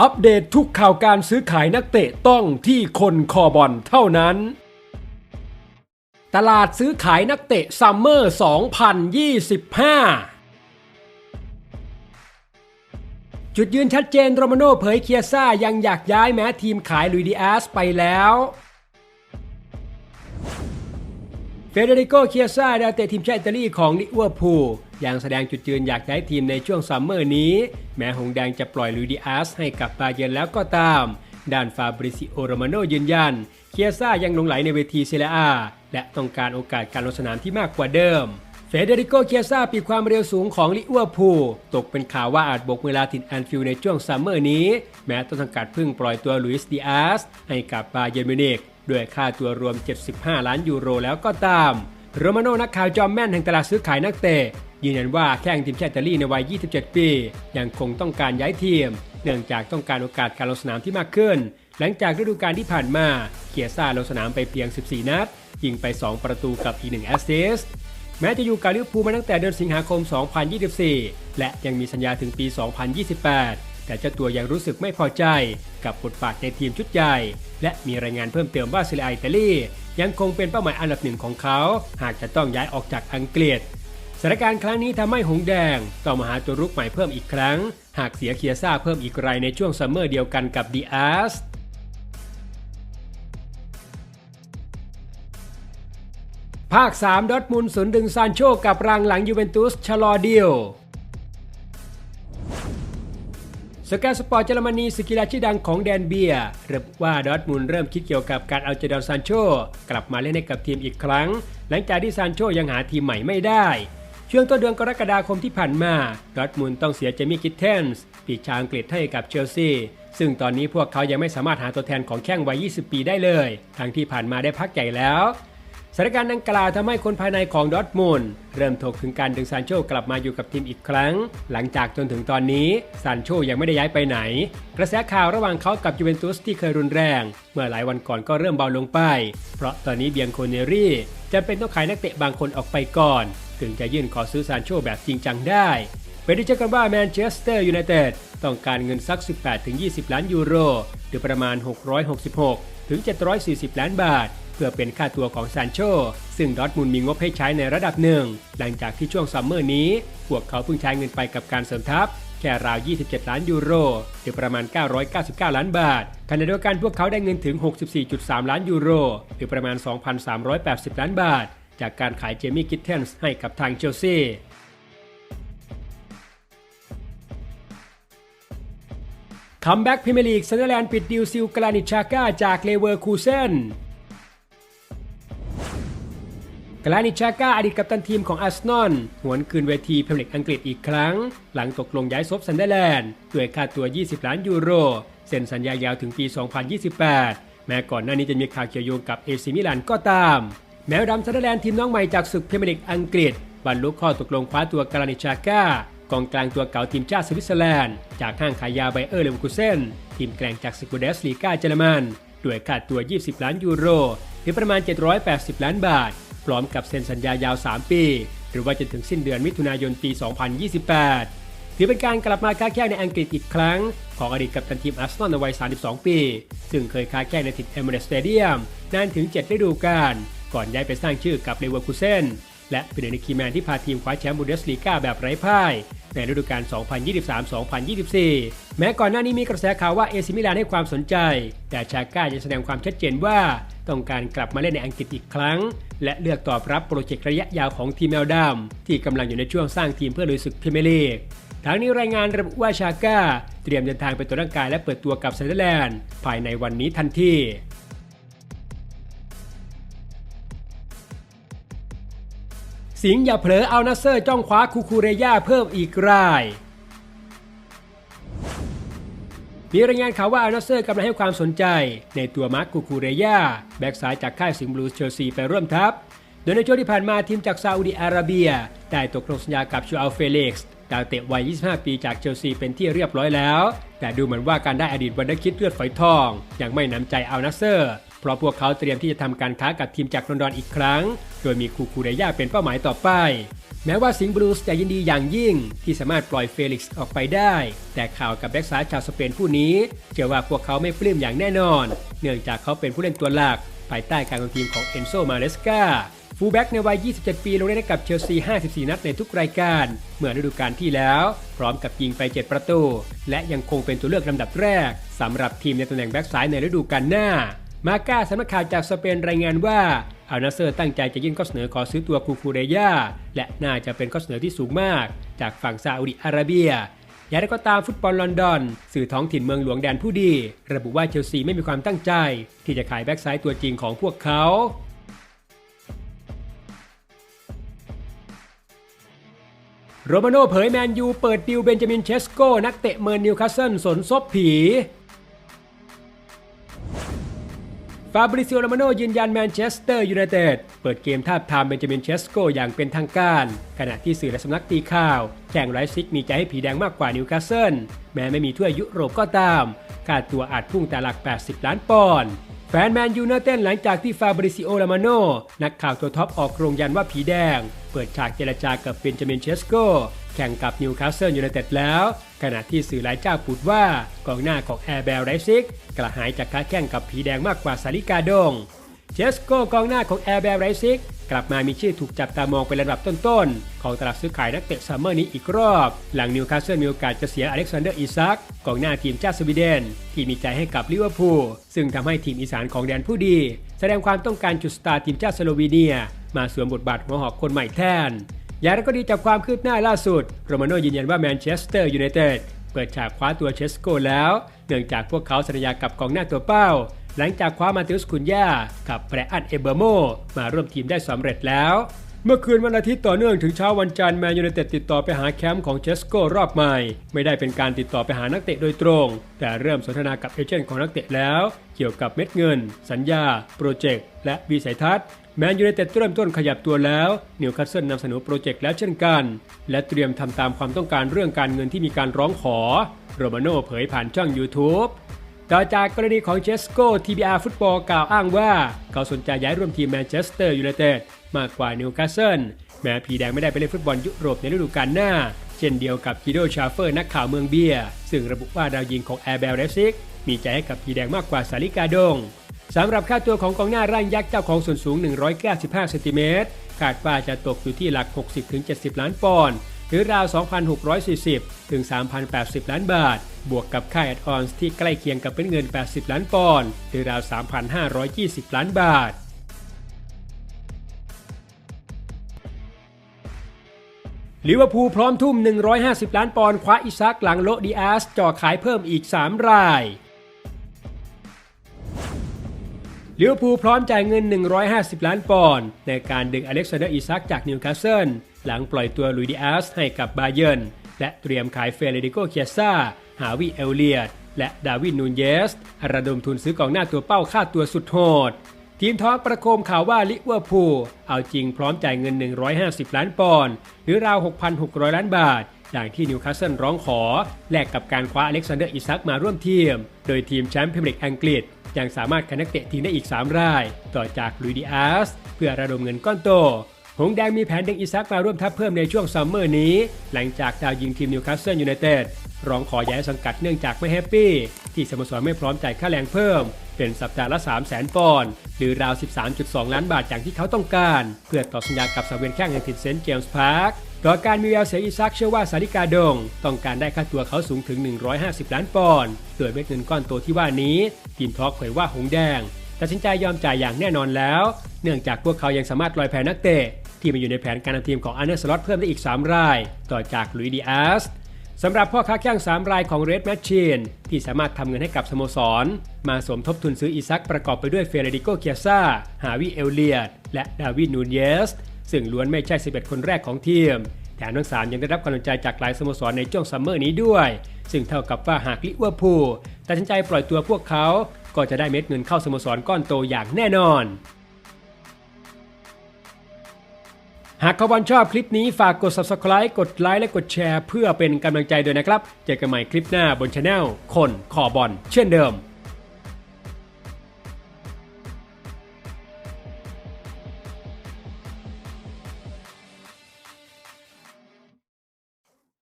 อัปเดตทุกข่าวการซื้อขายนักเตะต้องที่คนคอบอลเท่านั้น ตลาดซื้อขายนักเตะซัมเมอร์ 2025 จุดยืนชัดเจนโรมาโน่เผยเคียซ่ายังอยากย้ายแม้ทีมขายลุยดิอาสไปแล้วเฟเดริโกเคียซ่าดาวเตะทีมชาติอิตาลีของลิเวอร์พูล ยังแสดงจุดยืนอยากย้ายทีมในช่วงซัมเมอร์นี้ แม้หงแดงจะปล่อยลุยดิอาสให้กับบาเยร์นแล้วก็ตาม ด้านฟาบริซิโอโรมาโนยืนยัน เคียซ่ายังลงไหลในเวทีเซเรียอาและต้องการโอกาสการลงสนามที่มากกว่าเดิมเฟเดริโกเคียซ่าปีความเร็วสูงของลิอร์พูตกเป็นข่าวว่าอาจบกเวลาติดแอนฟิลในช่วงซัมเมอร์นี้ แม้ต้นสังกัดเพิ่งปล่อยตัวลุยส์ดิอาสให้กับบาเยร์นมิวนิกด้วยค่าตัวรวม 75 ล้านยูโรแล้วก็ตาม โรมาโนนักข่าวจอมแม่นแห่งตลาดซื้อขายนักเตะยืนยันว่าแข้งทีมชาติอิตาลีในวัย 27 ปี ยังคงต้องการย้ายทีม เนื่องจากต้องการโอกาสการลงสนามที่มากขึ้น หลังจากฤดูกาลที่ผ่านมาเกียซ่าลงสนามไปเพียง 14 นัด ยิงไป 2 ประตูกับอีก1แอสซิสต์แม้จะอยู่กับลิเวอร์พูลมาตั้งแต่เดือนสิงหาคม 2024 และยังมีสัญญาถึงปี 2028 แต่เจ้าตัวยังรู้สึกไม่พอใจกับบทบาทในทีมชุดใหญ่ และมีรายงานเพิ่มเติมว่าซิเลอาอิตาลี ยังคงเป็นเป้าหมายอันดับหนึ่งของเขา หากจะต้องย้ายออกจากอังกฤษสถานการณ์ครั้งนี้ทำให้หงแดงต้องมาหาตัวรุกใหม่เพิ่มอีกครั้ง หากเสียเคียซ่าเพิ่มอีกรายในช่วงซัมเมอร์เดียวกันกับดีอาร์สภาค 3 ดอทมุนด์สนดึงซานโชกับรังหลังยูเวนตุสชะลอเดียว สกาสปอร์ตเยอรมนีสกิลาชื่อดังของแดนเบียร์ระบุว่าดอทมุนด์เริ่มคิดเกี่ยวกับการเอาเจดอนซานโชกลับมาเล่นให้กับทีมอีกครั้ง หลังจากที่ซานโชยังหาทีมใหม่ไม่ได้ช่วงต้นเดือนกรกฎาคมที่ผ่านมาดอทมุนด์ต้องเสียเจมี่กิทเทนส์ปีกชาวอังกฤษให้กับเชลซีซึ่งตอนนี้พวกเขายังไม่สามารถหาตัวแทนของแข้งวัย 20 ปีได้เลย ทั้งที่ผ่านมาได้พักใหญ่แล้ว สถานการณ์ดังกล่าวทำให้คนภายในของดอร์ทมุนเริ่มถกถึงการดึงซานโชกลับมาอยู่กับทีมอีกครั้ง หลังจากจนถึงตอนนี้ซานโชยังไม่ได้ย้ายไปไหน กระแสข่าวระหว่างเขากับยูเวนตุสที่เคยรุนแรง เมื่อหลายวันก่อนก็เริ่มเบาลงไป เพราะตอนนี้เบียงโคเนรี่จะเป็นต้องขายนักเตะบางคนออกไปก่อน ถึงจะยื่นขอซื้อซานโชแบบจริงจังได้ไปดูเจอกันว่าแมนเชสเตอร์ยูไนเต็ดต้องการเงินสัก 18-20 ล้านยูโรหรือประมาณ 666 ถึง 740 ล้านบาท เพื่อเป็นค่าตัวของซานโช ซึ่งดอทมุนมีงบให้ใช้ในระดับหนึ่ง หลังจากที่ช่วงซัมเมอร์นี้ พวกเขาเพิ่งใช้เงินไปกับการเสริมทัพแค่ราว 27 ล้านยูโรหรือประมาณ 999 ล้านบาทขณะเดียวกันพวกเขาได้เงินถึง 64.3 ล้านยูโรหรือประมาณ 2,380 ล้านบาท จากการขายเจมี่กิทเทนส์ให้กับทางเชลซีคัมแบ็กพรีเมียร์ลีกซันเดอร์แลนด์ปิดดิวซิลกลานิชาก้าจากเลเวอร์คูเซน กลานิชาก้าอดีตกัปตันทีมของอาร์เซนอลหวนคืนเวทีพรีเมียร์ลีกอังกฤษอีกครั้ง หลังตกลงย้ายซบซันเดอร์แลนด์ด้วยค่าตัว 20 ล้านยูโรเซ็นสัญญายาวถึงปี 2028 แม้ก่อนหน้านี้จะมีข่าวเกี่ยวโยงกับเอซิมิลานก็ตาม แมวดำซันเดอร์แลนด์ทีมน้องใหม่จากศึกพรีเมียร์ลีกอังกฤษบรรลุข้อตกลงคว้าตัวกลานิชาก้ากองกลางตัวเก่าทีมชาติสวิตเซอร์แลนด์จากห้างขายยาไบเออร์เลวคูเซนทีมแกร่งจากสกูเดสลีกาเยอรมันด้วยค่าตัว 20 ล้านยูโรหรือประมาณ 780 ล้านบาท พร้อมกับเซ็นสัญญายาว 3 ปี หรือว่าจนถึงสิ้นเดือนมิถุนายนปี 2028 ถือเป็นการกลับมาค้าแข่งในอังกฤษอีกครั้ง ของอดีตกัปตันทีมอาร์เซนอลในวัย 32 ปี ซึ่งเคยค้าแข่งในถิ่นเอมิเรสสเตเดียมนานถึง 7 ฤดูกาลก่อนย้ายไปสร้างชื่อกับเลเวอร์คูเซน และเป็นหนึ่งในคีแมนที่พาทีมคว้าแชมป์บูเดสลีกาแบบไร้พ่ายในฤดูกาล 2023-2024 แม้ก่อนหน้านี้มีกระแสข่าวว่าเอซิมิลานให้ความสนใจ แต่ชาก้ายังแสดงความชัดเจนว่าต้องการกลับมาเล่นในอังกฤษอีกครั้ง และเลือกตอบรับโปรเจกต์ระยะยาวของทีมแมวดำที่กำลังอยู่ในช่วงสร้างทีมเพื่อลุยศึกพรีเมียร์ลีกทั้งนี้รายงานระบุว่าชาก้า เตรียมเดินทางไปตรวจร่างกายและเปิดตัวกับเซนเดอร์แลนด์ภายในวันนี้ทันที สิงห์อย่าเผลอเอานัสเซอร์จ้องคว้าคูคูเรย่าเพิ่มอีกรายมีรายงานข่าวว่าอัลนาเซอร์กำลังให้ความสนใจ ในตัวมาร์คคูคูเรย่าแบ็กซ้ายจากค่ายสิงห์บลูเชลซีไปร่วมทัพ โดยในช่วงที่ผ่านมาทีมจากซาอุดิอาระเบีย ได้ตกลงสัญญากับชูอัลเฟล็กซ์ดาวเตะวัย 25 ปีจากเชลซีเป็นที่เรียบร้อยแล้ว แต่ดูเหมือนว่าการได้อดีตวันดคิดเลือดฝอยทอง ยังไม่น้ำใจอัลนาเซอร์ เพราะพวกเขาเตรียมที่จะทำการค้ากับทีมจากลอนดอนอีกครั้ง โดยมีคูคูเรย่าเป็นเป้าหมายต่อไป แม้ว่าสิงห์บลูส์จะยินดีอย่างยิ่ง ที่สามารถปล่อยเฟลิกซ์ออกไปได้ แต่ข่าวกับแบ็กซ้ายชาวสเปนผู้นี้เชื่อว่าพวกเขาไม่ปลื้มอย่างแน่นอน เนื่องจากเขาเป็นผู้เล่นตัวหลัก ภายใต้การคุมทีมของเอนโซมาเลสกาฟูลแบ็กในวัย 27 ปี ลงเล่นให้กับเชลซี 54 นัดในทุกรายการ เมื่อฤดูกาลที่แล้ว พร้อมกับยิงไป 7 ประตู และยังคงเป็นตัวเลือกลำดับแรกสำหรับทีมในตำแหน่งแบ็กซ้ายในฤดูกาลหน้า มาก้าสำนักข่าวจากสเปนรายงานว่าอัลนาเซอร์ตั้งใจจะยื่นข้อเสนอขอซื้อตัวคูคูเรยาและน่าจะเป็นข้อเสนอที่สูงมาก จากฝั่งซาอุดิอาระเบียอย่างไรก็ตามฟุตบอลลอนดอน สื่อท้องถิ่นเมืองหลวงแดนผู้ดี ระบุว่าเชลซีไม่มีความตั้งใจ ที่จะขายแบ็กซ้ายตัวจริงของพวกเขาโรมาโน่เผยแมนยูเปิดดิวเบนจามินเชสโกนักเตะเมิร์นนิวคาสเซิลสนซบผี ฟาบริซิโอโรมาโนยืนยันแมนเชสเตอร์ยูไนเต็ดเปิดเกมทาบทามเบนจามินเชสโกอย่างเป็นทางการ ขณะที่สื่อและสำนักตีข่าวแจ้งไรซิกมีใจให้ผีแดงมากกว่านิวคาสเซิลแม้ไม่มีถ้วยยุโรปก็ตาม ค่าตัวอาจพุ่งแต่หลัก 80 ล้านปอนด์แฟนแมนยูเนเต้นหลังจากที่ฟาบริซิโอโรมาโนนักข่าวตัวท็อปออกโรงยันว่าผีแดง เปิดฉากเจรจากับเบนจามินเชสโก แข่งกับนิวคาสเซิลยูไนเต็ดแล้ว ขณะที่สื่อหลายเจ้าพูดว่ากองหน้าของแอร์เบลไรซิกกระหายจากการแข่งกับผีแดงมากกว่าซาลิกาดงเจสโกกองหน้าของแอร์เบลไรซิกกลับมามีชื่อถูกจับตามองเป็นระดับต้นๆ ของตลาดซื้อขายนักเตะซัมเมอร์นี้อีกรอบ หลังนิวคาสเซิลมีโอกาสจะเสียอเล็กซานเดอร์อิซักกองหน้าทีมชาติสวีเดน ที่มีใจให้กับลิเวอร์พูลซึ่งทำให้ทีมอีสานของแดนผู้ดี แสดงความต้องการจุดสตาร์ทีมชาติสโลวีเนีย มาสวมบทบาทหัวหอกคนใหม่แทน อย่างไรก็ดีจากความคืบหน้าล่าสุด โรมาโนยืนยันว่าแมนเชสเตอร์ยูไนเต็ดเปิดฉากคว้าตัวเชสโกแล้ว เนื่องจากพวกเขาสัญญากับกองหน้าตัวเป้า หลังจากคว้ามาติอุสคุนย่ากับแบรอันเอเบอร์โมมาร่วมทีมได้สำเร็จแล้ว เมื่อคืนวันอาทิตย์ต่อเนื่องถึงเช้าวันจันทร์แมนยูไนเต็ดติดต่อไปหาแคมป์ของเชสโกรอบใหม่ ไม่ได้เป็นการติดต่อไปหานักเตะโดยตรง แต่เริ่มสนทนากับเอเจนต์ของนักเตะแล้ว เกี่ยวกับเม็ดเงิน สัญญา โปรเจกต์และวิสัยทัศน์ แมนยูไนเต็ดเริ่มต้นขยับตัวแล้วนิวคาสเซิลนำเสนอโปรเจกต์แล้วเช่นกัน และเตรียมทำตามความต้องการเรื่องการเงินที่มีการร้องขอ โรมาโน่เผยผ่านช่อง YouTube ต่อจากกรณีของเจสโก้ TBR ฟุตบอลกล่าวอ้างว่า เขาสนใจย้ายร่วมทีมแมนเชสเตอร์ยูไนเต็ดมากกว่านิวคาสเซิลแม้ผีแดงไม่ได้ไปเล่นฟุตบอลยุโรปในฤดูกาลหน้า เช่นเดียวกับกิโดชาเฟอร์นักข่าวเมืองเบียร์ซึ่งระบุว่าดาวยิงของแอร์เบลเรซิกมีใจให้กับผีแดงมากกว่าสาลิกาดง สำหรับค่าตัวของกองหน้าร่างยักษ์เจ้าของส่วนสูง 195 เซนติเมตรคาดว่าจะตกอยู่ที่หลัก 60-70 ล้านปอนด์หรือราว 2,640 ถึง 3,080 ล้านบาท บวกกับค่าแอดออนที่ใกล้เคียงกับเป็นเงิน 80 ล้านปอนด์หรือราว 3,520 ล้านบาทลิเวอร์พูลพร้อมทุ่ม 150 ล้านปอนด์คว้าอิซักหลังโลดีอาสจ่อขายเพิ่มอีก 3 ราย ลิเวอร์พูลพร้อมจ่ายเงิน 150 ล้านปอนด์ในการดึงอเล็กซานเดอร์อิซักจากนิวคาสเซิลหลังปล่อยตัวลุยดิอาสให้กับบาเยิร์นและเตรียมขายเฟเดริโกเคียซ่าฮาวิเอลเลียดและดาวินนูนเยสระดมทุนซื้อกองหน้าตัวเป้าค่าตัวสุดโหด ทีมทอกประโคมข่าวว่าลิเวอร์พูลเอาจริงพร้อมจ่ายเงิน 150 ล้านปอนด์หรือราว 6,600 ล้านบาทอย่างที่นิวคาสเซิลร้องขอ แลกกับการคว้าอเล็กซานเดอร์อิซักมาร่วมทีม โดยทีมแชมป์พรีเมียร์ลีกอังกฤษ ยังสามารถคันนักเตะทีมได้อีก 3 ราย ต่อจากลุยดิอาสเพื่อระดมเงินก้อนโต หงแดงมีแผนดึงอิซักมาร่วมทัพเพิ่มในช่วงซัมเมอร์นี้ หลังจากดาวยิงทีมนิวคาสเซิลยูไนเต็ดร้องขอย้ายสังกัดเนื่องจากไม่แฮปปี้ ที่สโมสรไม่พร้อมจ่ายค่าแรงเพิ่ม เป็นสัปดาห์ละ 3 0 0 0 0 0ปอนด์หรือราว 13.2 ล้านบาทอย่างที่เขาต้องการ เพื่อต่อสัญญากับสังเวียนแข่งแห่งถิ่นเซนต์เจมส์พาร์ค ต่อการมีแววเสียอิซักเชื่อว่าสาริกาดง ต้องการได้ค่าตัวเขาสูงถึง 150 ล้านปอนด์โดยเม็ดเงินก้อนโตที่ว่านี้ทีมทอกเผยว่าหงแดงตัดสินใจยอมจ่ายอย่างแน่นอนแล้ว เนื่องจากพวกเขายังสามารถลอยแพนักเตะที่มาอยู่ในแผนการนำทีมของอันเนอร์สล็อตเพิ่มได้อีก 3 ราย ต่อจากลุยดิอาสสำหรับพ่อค้าแข้ง3 รายของ Red Machine ที่สามารถทำเงินให้กับสโมสร มาสมทบทุนซื้ออีซักประกอบไปด้วยเฟเรดิโกเคียซาฮาวิเอลเลียดและดาวินนูนเยส ซึ่งล้วนไม่ใช่ 11 คนแรกของทีม แถมทั้ง 3 ยังได้รับกำลังใจจากหลายสโมสรในช่วงซัมเมอร์นี้ด้วย ซึ่งเท่ากับว่าหากลิเวอร์พูลตัดสินใจปล่อยตัวพวกเขา ก็จะได้เม็ดเงินเข้าสโมสรก้อนโตอย่างแน่นอนหากขบอลชอบคลิปนี้ฝากกด subscribe กดไลค์และกดแชร์ เพื่อเป็นกำลังใจด้วยนะครับ เจอกันใหม่คลิปหน้าบนช anel คนขอบอลเช่นเดิม